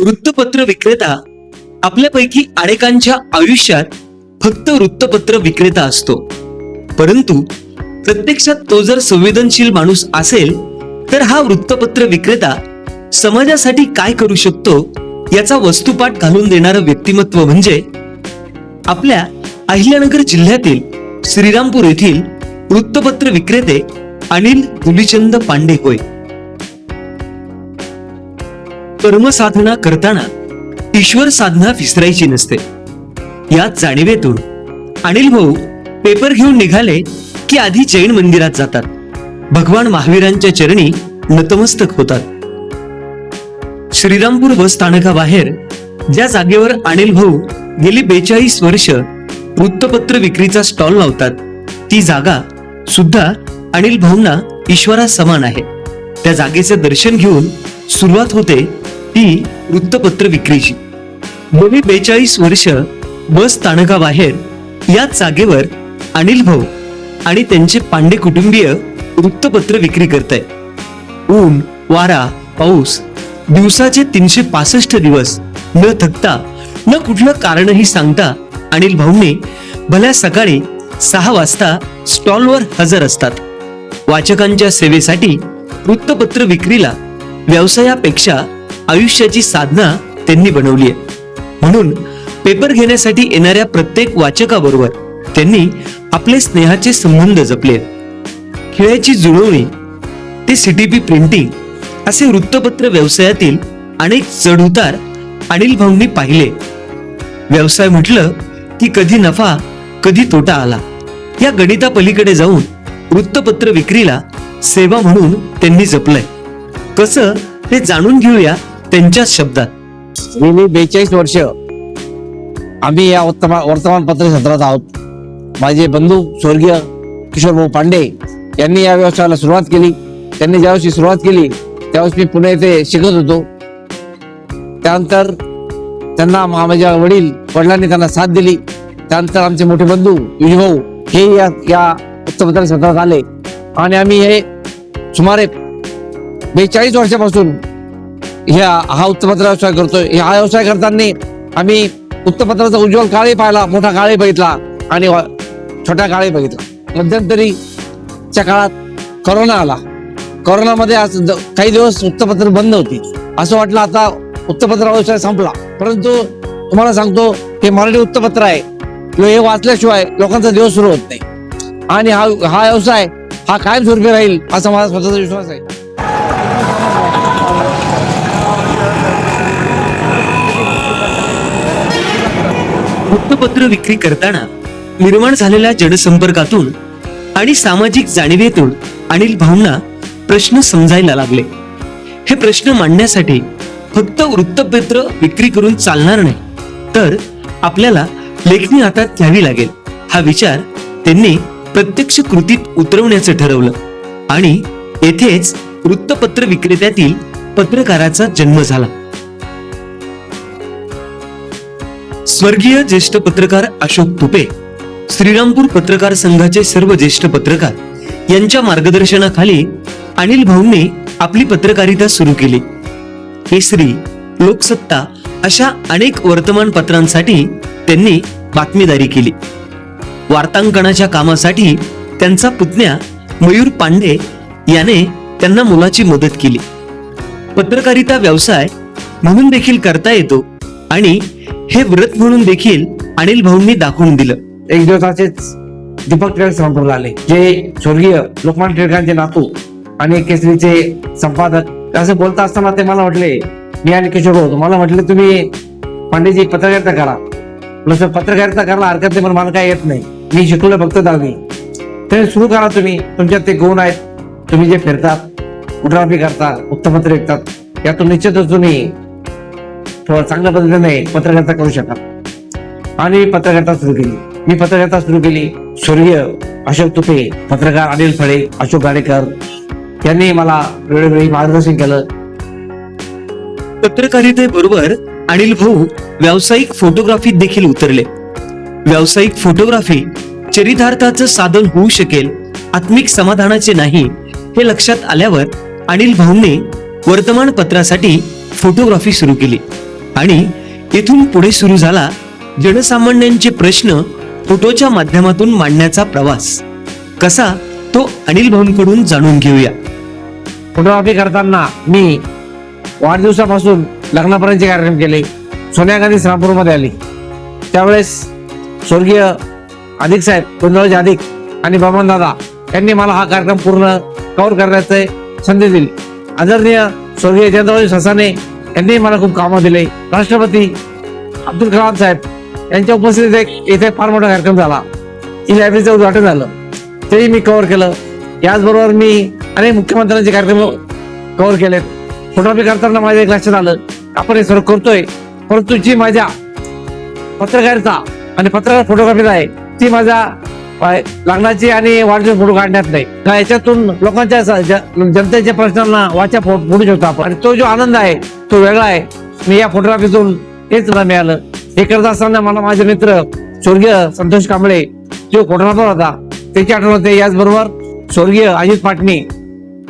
वृत्तपत्र विक्रेता आपल्यापैकी अनेकांच्या आयुष्यात फक्त वृत्तपत्र विक्रेता असतो. परंतु प्रत्यक्षात तो जर संवेदनशील माणूस असेल तर हा वृत्तपत्र विक्रेता समाजासाठी काय करू शकतो याचा वस्तुपाठ घालून देणारं व्यक्तिमत्व म्हणजे आपल्या अहिल्यानगर जिल्ह्यातील श्रीरामपूर येथील वृत्तपत्र विक्रेते अनिल गुलीचंद पांडे होय. कर्मसाधना करताना ईश्वर साधना विसरायची नसते. या जाणीवेतून अनिल भाऊ पेपर घेऊन निघाले की आधी जैन मंदिरात जातात. भगवान महावीरांच्या चरणी नतमस्तक होतात. श्रीरामपूर बस स्थानकाबाहेर ज्या जागेवर अनिल भाऊ गेली बेचाळीस वर्ष वृत्तपत्र विक्रीचा स्टॉल लावतात ती जागा सुद्धा अनिल भाऊंना ईश्वरा समान आहे. त्या जागेचे दर्शन घेऊन सुरुवात होते ती वृत्तपत्र विक्रीची. गेली बेचाळीस वर्ष बस स्थानकाबाहेर याच जागेवर अनिल भाऊ आणि त्यांचे पांडे कुटुंबीय वृत्तपत्र विक्री करत आहे ऊन वारा पाऊस दिवसाचे तीनशे पासष्ट दिवस न थकता न कुठलं कारणही सांगता अनिल भाऊंनी भल्या सकाळी सहा वाजता स्टॉलवर हजर असतात. वाचकांच्या सेवेसाठी वृत्तपत्र विक्रीला व्यवसायापेक्षा आयुष्याची साधना त्यांनी बनवली आहे. म्हणून पेपर घेण्यासाठी येणाऱ्या प्रत्येक वाचकाबरोबर त्यांनी आपले स्नेहाचे संबंध जपले आहेत. खेळाची जुळवणी ते सीटीपी प्रिंटिंग असे वृत्तपत्र व्यवसायातील अनेक चढउतार अनिल भाऊंनी पाहिले. व्यवसाय म्हटलं की कधी नफा कधी तोटा आला. या गणितापलीकडे जाऊन वृत्तपत्र विक्रीला सेवा म्हणून त्यांनी जपलंय. कसं हे जाणून घेऊया त्यांच्याच शब्दात. गेली बेचाळीस वर्ष आम्ही या वर्तमान वर्तमानपत्र क्षेत्रात आहोत. माझे बंधू स्वर्गीय किशोरभाऊ पांडे यांनी या व्यवसायाला सुरुवात केली. त्यांनी ज्यावेळी सुरुवात केली त्यावेळेस मी पुणे येथे शिकत होतो. त्यानंतर त्यांना मा- माझ्या वडील वडिलांनी त्यांना साथ दिली. त्यानंतर आमचे मोठे बंधू भाऊ हे या या वृत्तपत्र क्षेत्रात आले. आणि आम्ही हे सुमारे बेचाळीस वर्षापासून ह्या हा वृत्तपत्र व्यवसाय करतोय. हा व्यवसाय करताना आम्ही वृत्तपत्राचा उज्ज्वल काळही पाहिला मोठा काळही बघितला आणि छोटा काळही बघितला. मध्यंतरीच्या काळात करोना आला. करोनामध्ये आज काही दिवस वृत्तपत्र बंद होती. असं वाटलं आता वृत्तपत्र व्यवसाय संपला. परंतु तुम्हाला सांगतो हे मराठी वृत्तपत्र आहे. किंवा हे वाचल्याशिवाय लोकांचा दिवस सुरू होत नाही. आणि हा हा व्यवसाय हा कायमस्वरूपी राहील असा माझा स्वतःचा विश्वास आहे. वृत्तपत्र विक्री करताना निर्माण झालेल्या जनसंपर्कातून आणि सामाजिक जाणीवेतून अनिल भाऊंना प्रश्न समजायला लागले. हे प्रश्न मांडण्यासाठी फक्त वृत्तपत्र विक्री करून चालणार नाही तर आपल्याला लेखणी हातात घ्यावी लागेल. हा विचार त्यांनी प्रत्यक्ष कृतीत उतरवण्याचं ठरवलं आणि येथेच वृत्तपत्र विक्रेत्यातील पत्रकाराचा जन्म झाला. स्वर्गीय ज्येष्ठ पत्रकार अशोक तुपे श्रीरामपूर पत्रकार संघाचे सर्व ज्येष्ठ पत्रकार यांच्या मार्गदर्शनाखाली अनिल भाऊंनी आपली पत्रकारिता सुरू केली. केसरी लोकसत्ता अशा अनेक वर्तमानपत्रांसाठी त्यांनी बातमीदारी केली. वार्तांकनाच्या कामासाठी त्यांचा पुतण्या मयूर पांडे याने त्यांना मुलाची मदत केली. पत्रकारिता व्यवसाय म्हणून देखील करता येतो आणि हे व्रत म्हणून देखील अनिल भाऊंनी दाखवून दिलं. एक दिवसाचेच दीपक टिळक संपूर्ण आले. जे स्वर्गीय लोकमान टिळकांचे नातू आणि केसरीचे संपादक असं बोलता असताना ते मला म्हटले मी आणि किशोर होतो मला म्हटले तुम्ही पांडेजी पत्रकारिता करा. म्हटलं, पत्रकारिता करायला हरकत नाही पण मला काय येत नाही. मी शिकलो फक्त दहावी. ते सुरू करा तुम्ही. तुमच्यात ते गुण आहेत. तुम्ही जे फिरतात फोटोग्राफी करता वृत्तपत्र विकतात यातून निश्चितच तुम्ही चांगल्या पद्धतीने पत्रकारिता करू शकाल आणि मी पत्रकारिता सुरू केली. मी पत्रकारिता सुरू केली. स्वर्गीय अशोक तुपे पत्रकार अनिल फळे अशोक गाडेकर यांनी मला वेळोवेळी मार्गदर्शन केलं. पत्रकारितेबरोबर अनिल भाऊ व्यावसायिक फोटोग्राफीत देखील उतरले. व्यावसायिक फोटोग्राफी चरितार्थाचं साधन होऊ शकेल आत्मिक समाधानाचे नाही हे लक्षात आल्यावर अनिल भाऊंनी वर्तमानपत्रासाठी फोटोग्राफी सुरू केली. आणि येथून पुढे सुरू झाला जनसामान्यांचे प्रश्न फोटोच्या माध्यमातून मांडण्याचा प्रवास. कसा तो अनिल भाऊंकडून जाणून घेऊया. फोटोग्राफी करताना मी वाढदिवसापासून लग्नापर्यंतचे कार्यक्रम केले. सोनिया गांधी श्रामपूरमध्ये आली. त्यावेळेस स्वर्गीय अधिक साहेब गोंधळाचे अधिक आणि बमन दादा यांनी मला हा कार्यक्रम पूर्ण कव्हर करण्याचे संधी दिली. आदरणीय स्वर्गीय चंद्रबाबू ससाने यांनी मला खूप कामं दिले. राष्ट्रपती अब्दुल कलाम साहेब यांच्या उपस्थितीत एक इथे फार मोठा कार्यक्रम झाला. ही लायब्ररीचं उद्घाटन झालं. तेही मी कव्हर केलं. याचबरोबर मी अनेक मुख्यमंत्र्यांचे कार्यक्रम कव्हर केलेत. फोटोग्राफी करताना माझ्या एक लक्षात आलं. आपण हे सर्व करतोय. परंतु जी माझ्या पत्रकारिता आणि पत्रकार फोटोग्राफी आहे ती माझ्या लग्नाची आणि वाढदिवस फोटो काढण्यात नाही. का याच्यातून लोकांच्या जनतेच्या प्रश्नांना वाचा फोडू शकतो आपण. आणि तो जो आनंद आहे तो वेगळा आहे. मी या फोटोग्राफीतून हेच मला मिळालं. हे करत असताना मला माझे मित्र स्वर्गीय संतोष कांबळे जो फोटोग्राफर होता त्याची आठवण होते. याचबरोबर स्वर्गीय अजित पाटणी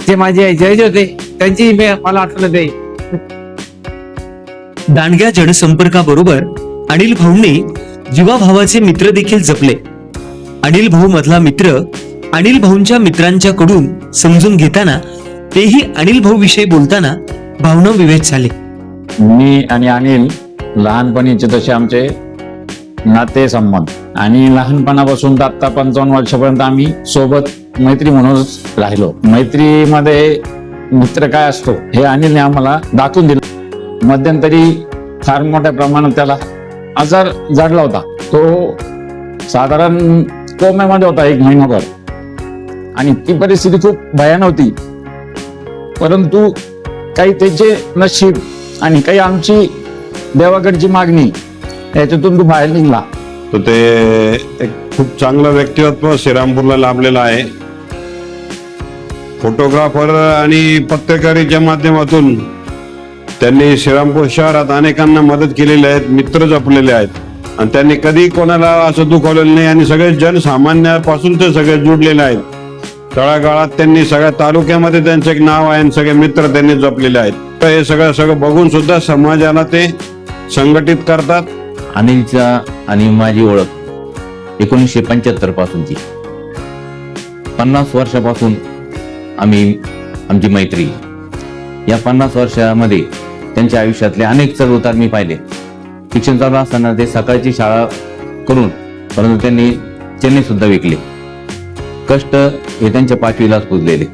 जे माझे जयजे होते त्यांची मला आठवण येते दांडग्या जनसंपर्काबरोबर अनिल भाऊंनी जीवाभावाचे मित्र देखील जपले. अनिल भाऊ मधला मित्र अनिल भाऊंच्या मित्रांच्याकडून समजून घेताना तेही अनिल भाऊ विषयी बोलताना भावना विवेच झाले. मी आणि अनिल लहानपणीचे तसे आमचे नाते संबंध. आणि लहानपणापासून तर आता पंचावन्न वर्षापर्यंत आम्ही सोबत मैत्री म्हणूनच राहिलो. मैत्रीमध्ये मित्र काय असतो हे अनिलने आम्हाला दाखवून दिलं. मध्यंतरी फार मोठ्या प्रमाणात त्याला आजार जडला होता. तो साधारण कोम्यामध्ये होता एक महिनाभर. आणि ती परिस्थिती खूप भयान होती. परंतु काही त्याचे नशीब आणि काही आमची देवाकडची मागणी याच्यातून तो बाहेर निघला. तर ते एक खूप चांगलं व्यक्तिमत्व श्रीरामपूरला लाभलेलं आहे. फोटोग्राफर आणि पत्रकारीच्या माध्यमातून त्यांनी श्रीरामपूर शहरात अनेकांना मदत केलेली आहेत मित्र जपलेले आहेत. आणि त्यांनी कधी कोणाला असं दुखवलेलं नाही आणि सगळे जनसामान्यापासून ते सगळे जुडलेले आहेत. तळागाळात त्यांनी सगळ्या तालुक्यामध्ये त्यांचं एक नाव आहे आणि सगळे मित्र त्यांनी जपलेले आहेत. तर हे सगळं सगळं बघून सुद्धा समाजाला ते संघटित करतात. अनिलचा आणि माझी ओळख एकोणीसशे पंच्याहत्तर पासूनची. पन्नास वर्षापासून आम्ही आमची मैत्री. या पन्नास वर्षामध्ये त्यांच्या आयुष्यातले अनेक चढ उतार मी पाहिले. शिक्षण चालू असताना ते सकाळची शाळा करून परंतु त्यांनी चेन्नई सुद्धा विकले. कष्ट हे त्यांच्या पाठीलाच पुजलेले.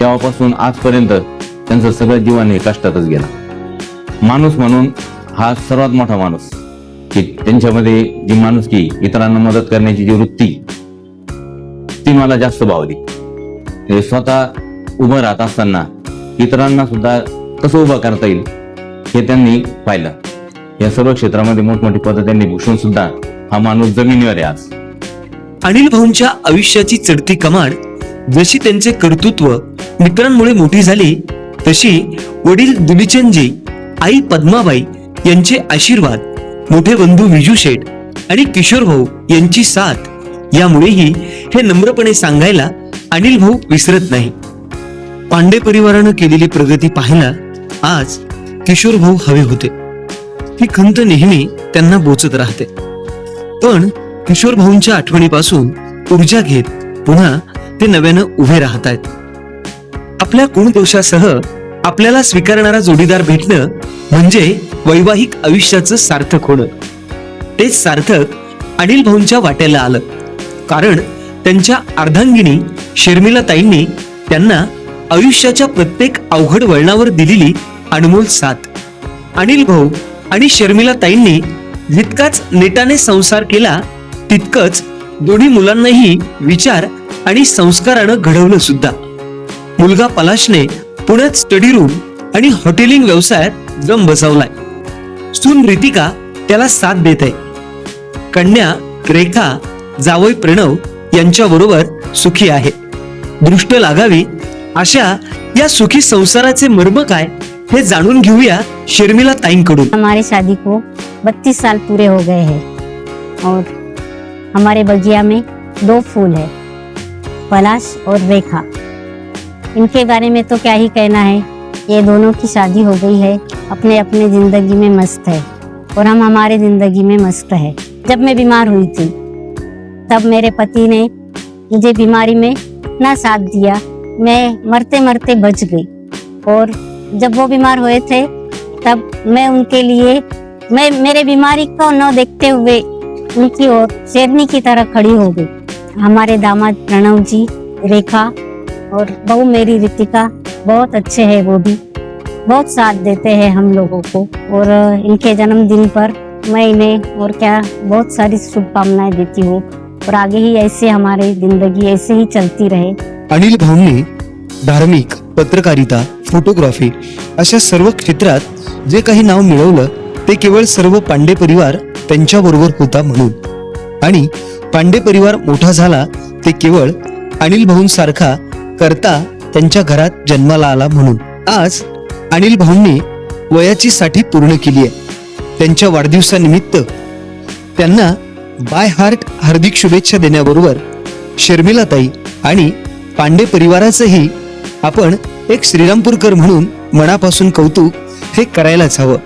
तेव्हापासून आजपर्यंत त्यांचं सगळं जीवन हे कष्टातच गेला. माणूस म्हणून हा सर्वात मोठा माणूस की त्यांच्यामध्ये जी माणुसकी इतरांना मदत करण्याची जी वृत्ती ती मला जास्त भावली. हे स्वतः उभं राहत असताना इतरांना सुद्धा कसं उभं करता येईल हे त्यांनी पाहिलं. या सर्व क्षेत्रामध्ये मोठमोठी पद त्यांनी भूषण सुद्धा हा माणूस जमिनीवर आहे आज. अनिल भाऊंच्या आयुष्याची चढती कमाड जशी त्यांचे कर्तृत्व मित्रांमुळे मोठी झाली तशी वडील दुलीचंदजी आई पद्माबाई यांचे आशीर्वाद मोठे बंधू विजू शेठ आणि किशोर भाऊ यांची साथ यामुळेही हे नम्रपणे सांगायला अनिल भाऊ विसरत नाही. पांडे परिवारानं केलेली प्रगती पाहायला आज किशोर भाऊ हवे होते. ही खंत नेहमी त्यांना बोचत राहते. पण किशोर भाऊंच्या आठवणीपासून ऊर्जा घेत पुन्हा ते नव्यानं उभे राहत आहेत आपल्या गुणदोषासह आपल्याला स्वीकारणारा जोडीदार भेटणं म्हणजे वैवाहिक आयुष्याचं सार्थक होणं. तेच सार्थक अनिल भाऊंच्या वाट्याला आलं. कारण त्यांच्या अर्धांगिनी शर्मिला ताईंनी त्यांना आयुष्याच्या प्रत्येक अवघड वळणावर दिलेली अनमोल साथ. अनिल भाऊ आणि शर्मिला ताईंनी जितकाच नेटाने संसार केला तितकंच दोन्ही मुलांनाही विचार आणि संस्कारानं घडवलं सुद्धा. मुलगा पलाशने पुण्यात स्टडी रूम आणि हॉटेलिंग व्यवसायात जम बसवलाय सून रितिका त्याला साथ देत आहे. कन्या रेखा जावई प्रणव यांच्याबरोबर सुखी आहे. दृष्ट लागावी अशा या सुखी संसाराचे मर्म काय? हे जाणून घेऊया शर्मिला ताईंकडून. हमारे शादी को 32 साल पूरे हो गए हैं और हमारे बगिया में दो फूल है, पलाश और रेखा। इनके बारे में तो क्या ही कहना है? ये दोनों की शादी हो गई है अपने अपने ज़िंदगी में मस्त है और हम हमारे ज़िंदगी में मस्त है। जब मैं बीमार हुई थी, तब मेरे पति ने मुझे बीमारी में इतना साथ दिया, मैं मरते मरते बच गई और जब वो बीमार हुए थे, तब मैं उनके लिए, मैं, मेरे बीमारी को न देखते हुए उनकी ओर शेरनी की तरह खड़ी हो गई। हमारे दामाद प्रणव जी, रेखा और बहू मेरी रितिका बहुत अच्छे हैं वो भी। बहुत साथ देते हैं हम लोगों को और इनके जन्मदिन पर मैं इन्हें और क्या बहुत सारी शुभकामनाएँ देती हूँ और आगे ही ऐसे हमारी ज़िंदगी ऐसे ही चलती रहे। अनिल भाऊंनी धार्मिक पत्रकारिता फोटोग्राफी अशा सर्व क्षेत्रात जे काही नाव मिळवलं ते केवळ सर्व पांडे परिवार त्यांच्याबरोबर होता म्हणून. आणि पांडे परिवार मोठा झाला ते केवळ अनिल भाऊंसारखा करता त्यांच्या घरात जन्माला आला म्हणून. आज अनिल भाऊंनी वयाची साठी पूर्ण केली आहे. त्यांच्या वाढदिवसानिमित्त त्यांना बाय हार्ट हार्दिक शुभेच्छा देण्याबरोबर शर्मिलाताई आणि पांडे परिवाराचंही आपण एक श्रीरामपूरकर म्हणून मनापासून कौतुक हे करायलाच हवं.